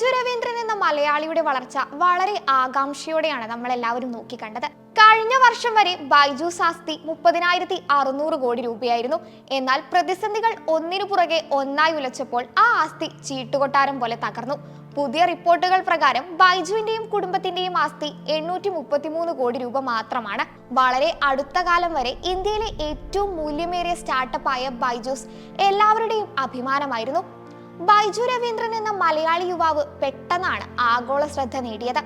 ബൈജു രവീന്ദ്രൻ എന്ന മലയാളിയുടെ വളർച്ച വളരെ ആകാംക്ഷയോടെയാണ് നമ്മൾ എല്ലാവരും നോക്കിക്കണ്ടത്. കഴിഞ്ഞ വർഷം വരെ ബൈജു ആസ്തി മുപ്പതിനായിരത്തി അറുന്നൂറ് കോടി രൂപയായിരുന്നു. എന്നാൽ പ്രതിസന്ധികൾ ഒന്നിനു പുറകെ ഒന്നായി ഉലച്ചപ്പോൾ ആ ആസ്തി ചീട്ടുകൊട്ടാരം പോലെ തകർന്നു. പുതിയ റിപ്പോർട്ടുകൾ പ്രകാരം ബൈജുവിന്റെയും കുടുംബത്തിന്റെയും ആസ്തി എണ്ണൂറ്റി മുപ്പത്തിമൂന്ന് കോടി രൂപ മാത്രമാണ്. വളരെ അടുത്ത കാലം വരെ ഇന്ത്യയിലെ ഏറ്റവും മൂല്യമേറിയ സ്റ്റാർട്ടപ്പായ ബൈജൂസ് എല്ലാവരുടെയും അഭിമാനമായിരുന്നു. ബൈജു രവീന്ദ്രൻ എന്ന മലയാളി യുവാവ് പെട്ടെന്നാണ് ആഗോള ശ്രദ്ധ നേടിയത്.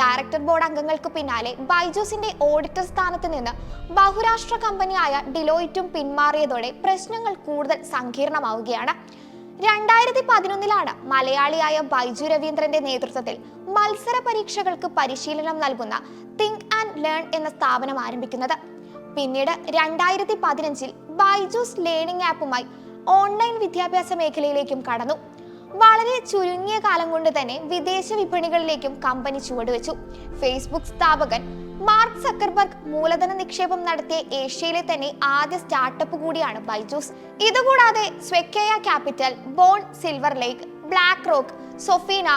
ഡയറക്ടർ ബോർഡ് അംഗങ്ങൾക്ക് പിന്നാലെ ബൈജൂസിന്റെ ഓഡിറ്റർ സ്ഥാനത്ത് നിന്ന് ബഹുരാഷ്ട്ര കമ്പനിയായ ഡിലോയിറ്റും പിന്മാറിയതോടെ പ്രശ്നങ്ങൾ കൂടുതൽ സങ്കീർണമാവുകയാണ്. രണ്ടായിരത്തി പതിനൊന്നിലാണ് മലയാളിയായ ബൈജു രവീന്ദ്രന്റെ നേതൃത്വത്തിൽ മത്സര പരീക്ഷകൾക്ക് പരിശീലനം നൽകുന്ന തിങ്ക് ആൻഡ് ലേൺ എന്ന സ്ഥാപനം ആരംഭിക്കുന്നത്. പിന്നീട് രണ്ടായിരത്തി പതിനഞ്ചിൽ ബൈജൂസ് ലേണിംഗ് ആപ്പുമായി ഓൺലൈൻ വിദ്യാഭ്യാസ മേഖലയിലേക്കും കടന്നു. വളരെ ചുരുങ്ങിയ കാലം കൊണ്ട് തന്നെ വിദേശ വിപണികളിലേക്കും കമ്പനി ചുവടുവെച്ചു. ഫേസ്ബുക്ക് സ്ഥാപകൻ മാർക്ക് സക്കർബർഗ് മൂലധന നിക്ഷേപം നടത്തിയ ഏഷ്യയിലെ തന്നെ ആദ്യ സ്റ്റാർട്ടപ്പ് കൂടിയാണ് ബൈജൂസ് ഇതുകൂടാതെ Sequoia capital Bond Silver Lake Black Rock Sofina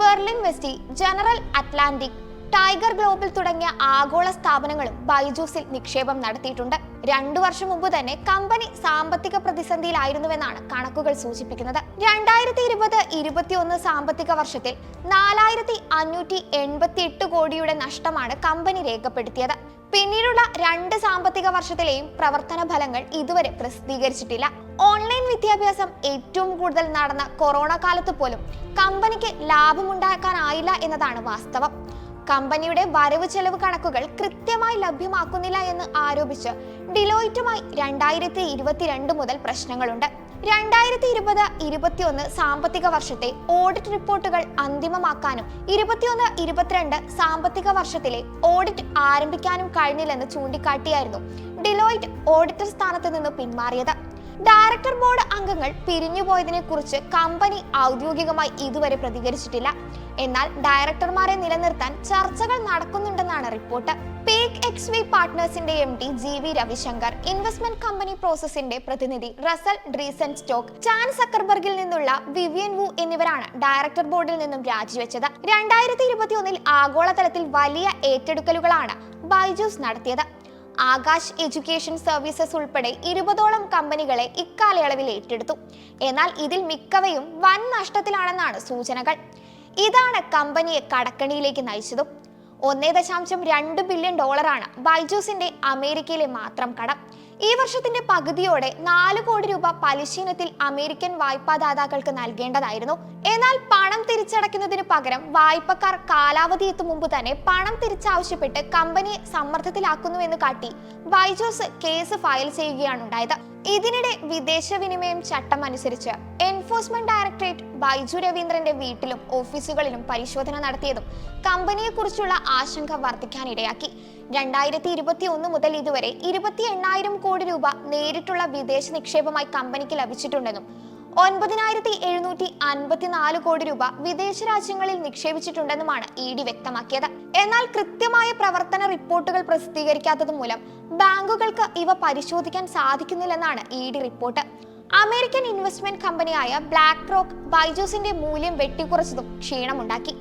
Verlinvest General Atlantic Tiger Global തുടങ്ങിയ ആഗോള സ്ഥാപനങ്ങളും ബൈജൂസിൽ നിക്ഷേപം നടത്തിയിട്ടുണ്ട്. രണ്ടു വർഷം മുമ്പ് തന്നെ കമ്പനി സാമ്പത്തിക പ്രതിസന്ധിയിലായിരുന്നുവെന്നാണ് കണക്കുകൾ സൂചിപ്പിക്കുന്നത്. രണ്ടായിരത്തി ഇരുപത് ഇരുപത്തിയൊന്ന് സാമ്പത്തിക വർഷത്തിൽ നാലായിരത്തി അഞ്ഞൂറ്റി എൺപത്തി എട്ട് കോടിയുടെ നഷ്ടമാണ് കമ്പനി രേഖപ്പെടുത്തിയത്. പിന്നീടുള്ള രണ്ട് സാമ്പത്തിക വർഷത്തിലെയും പ്രവർത്തന ഫലങ്ങൾ ഇതുവരെ പ്രസിദ്ധീകരിച്ചിട്ടില്ല. ഓൺലൈൻ വിദ്യാഭ്യാസം ഏറ്റവും കൂടുതൽ നടന്ന കൊറോണ കാലത്ത് പോലും കമ്പനിക്ക് ലാഭമുണ്ടാക്കാനായില്ല എന്നതാണ് വാസ്തവം. കമ്പനിയുടെ വരവ് ചെലവ് കണക്കുകൾ കൃത്യമായി ലഭ്യമാക്കുന്നില്ല എന്ന് ആരോപിച്ച് ഡിലോയിറ്റുമായി രണ്ടായിരത്തി ഇരുപത്തിരണ്ട് മുതൽ പ്രശ്നങ്ങളുണ്ട്. രണ്ടായിരത്തി ഇരുപത് ഇരുപത്തിയൊന്ന് സാമ്പത്തിക വർഷത്തെ ഓഡിറ്റ് റിപ്പോർട്ടുകൾ അന്തിമമാക്കാനും ഇരുപത്തിയൊന്ന് ഇരുപത്തിരണ്ട് സാമ്പത്തിക വർഷത്തിലെ ഓഡിറ്റ് ആരംഭിക്കാനും കഴിഞ്ഞില്ലെന്ന് ചൂണ്ടിക്കാട്ടിയായിരുന്നു ഡിലോയിറ്റ് ഓഡിറ്റർ സ്ഥാനത്ത് നിന്ന് പിന്മാറിയത്. ഡയറക്ടർ ബോർഡ് അംഗങ്ങൾ പിരിഞ്ഞുപോയതിനെ കുറിച്ച് കമ്പനി ഔദ്യോഗികമായി ഇതുവരെ പ്രതികരിച്ചിട്ടില്ല. എന്നാൽ ഡയറക്ടർമാരെ നിലനിർത്താൻ ചർച്ചകൾ നടക്കുന്നുണ്ടെന്നാണ് report. Peak X V പാർട്ട്നേഴ്സിന്റെ M D G V Ravishankar investment company പ്രോസസിന്റെ പ്രതിനിധി റസൽ ഡ്രീസൻ സ്റ്റോക്ക് ചാൻ സക്കർബർഗിൽ നിന്നുള്ള വിവിയൻ വു എന്നിവരാണ് ഡയറക്ടർ ബോർഡിൽ നിന്നും രാജിവെച്ചത്. രണ്ടായിരത്തി ഇരുപത്തിയൊന്നിൽ ആഗോളതലത്തിൽ വലിയ ഏറ്റെടുക്കലുകളാണ് ബൈജൂസ് നടത്തിയത്. ആകാശ് എഡ്യൂക്കേഷൻ സർവീസസ് ഉൾപ്പെടെ ഇരുപതോളം കമ്പനികളെ ഇക്കാലയളവിൽ ഏറ്റെടുത്തു. എന്നാൽ ഇതിൽ മിക്കവയും വൻ നഷ്ടത്തിലാണെന്നാണ് സൂചനകൾ. ഇതാണ് കമ്പനിയെ കടക്കണിയിലേക്ക് നയിച്ചതും. ഒന്നേ ദശാംശം രണ്ട് ബില്യൺ ഡോളറാണ് ബൈജൂസിന്റെ അമേരിക്കയിലെ മാത്രം കടം. ഈ വർഷത്തിന്റെ പകുതിയോടെ നാല് കോടി രൂപ പലിശീനത്തിൽ അമേരിക്കൻ വായ്പാദാതാക്കൾക്ക് നൽകേണ്ടതായിരുന്നു. എന്നാൽ പണം തിരിച്ചടയ്ക്കുന്നതിന് പകരം വായ്പക്കാർ കാലാവധി എത്തും മുമ്പ് തന്നെ പണം തിരിച്ചാവശ്യപ്പെട്ട് കമ്പനിയെ സമ്മർദ്ദത്തിലാക്കുന്നുവെന്ന് കാട്ടി വൈജോസ് കേസ് ഫയൽ ചെയ്യുകയാണ് ഉണ്ടായത് ഇതിനിടെ വിദേശ വിനിമയം ചട്ടം അനുസരിച്ച് എൻഫോഴ്സ്മെന്റ് ഡയറക്ടറേറ്റ് ബൈജു രവീന്ദ്രന്റെ വീട്ടിലും ഓഫീസുകളിലും പരിശോധന നടത്തിയതും കമ്പനിയെക്കുറിച്ചുള്ള ആശങ്ക വർദ്ധിക്കാനിടയാക്കി. രണ്ടായിരത്തി ഇരുപത്തി ഒന്ന് മുതൽ ഇതുവരെ ഇരുപത്തി എണ്ണായിരം കോടി രൂപ നേരിട്ടുള്ള വിദേശ നിക്ഷേപമായി കമ്പനിക്ക് ലഭിച്ചിട്ടുണ്ടെന്നും ഒൻപതിനായിരത്തി എഴുന്നൂറ്റി അൻപത്തിനാല് കോടി രൂപ വിദേശ രാജ്യങ്ങളിൽ നിക്ഷേപിച്ചിട്ടുണ്ടെന്നുമാണ് ഇ ഡി വ്യക്തമാക്കിയത്. എന്നാൽ കൃത്യമായ പ്രവർത്തന റിപ്പോർട്ടുകൾ പ്രസിദ്ധീകരിക്കാത്തത് മൂലം ബാങ്കുകൾക്ക് ഇവ പരിശോധിക്കാൻ സാധിക്കുന്നില്ലെന്നാണ് E D report. American investment കമ്പനിയായ ബ്ലാക്ക് റോക്ക് ബൈജൂസിന്റെ മൂല്യം വെട്ടിക്കുറച്ചതും ക്ഷീണമുണ്ടാക്കി.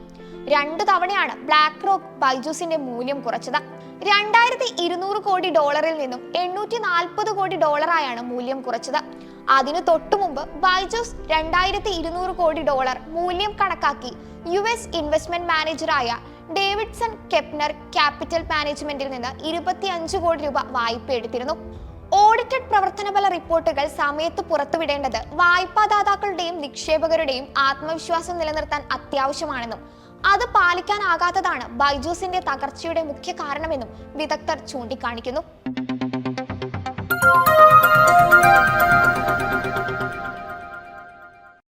രണ്ടു തവണയാണ് ബ്ലാക്ക് റോക്ക് ബൈജൂസിന്റെ മൂല്യം കുറച്ചത്. രണ്ടായിരത്തി ഇരുന്നൂറ് കോടി ഡോളറിൽ നിന്നും എണ്ണൂറ്റി നാൽപ്പത് കോടി ഡോളറായാണ് മൂല്യം കുറച്ചത്. അതിനു തൊട്ടു മുമ്പ് ബൈജൂസ് രണ്ടായിരത്തി ഇരുന്നൂറ് കോടി ഡോളർ മൂല്യം കണക്കാക്കി യു എസ് ഇൻവെസ്റ്റ്മെന്റ് മാനേജറായ ഡേവിഡ്സൺ കെപ്നർ ക്യാപിറ്റൽ മാനേജ്മെന്റിൽ നിന്ന് ഇരുപത്തിയഞ്ച് കോടി രൂപ വായ്പ എടുത്തിരുന്നു. ഓഡിറ്റഡ് പ്രവർത്തനബല റിപ്പോർട്ടുകൾ സമയത്ത് പുറത്തുവിടേണ്ടത് വായ്പാദാതാക്കളുടെയും നിക്ഷേപകരുടെയും ആത്മവിശ്വാസം നിലനിർത്താൻ അത്യാവശ്യമാണെന്നും അത് പാലിക്കാനാകാത്തതാണ് ബൈജൂസിന്റെ തകർച്ചയുടെ മുഖ്യ കാരണമെന്നും വിദഗ്ധർ ചൂണ്ടിക്കാണിക്കുന്നു.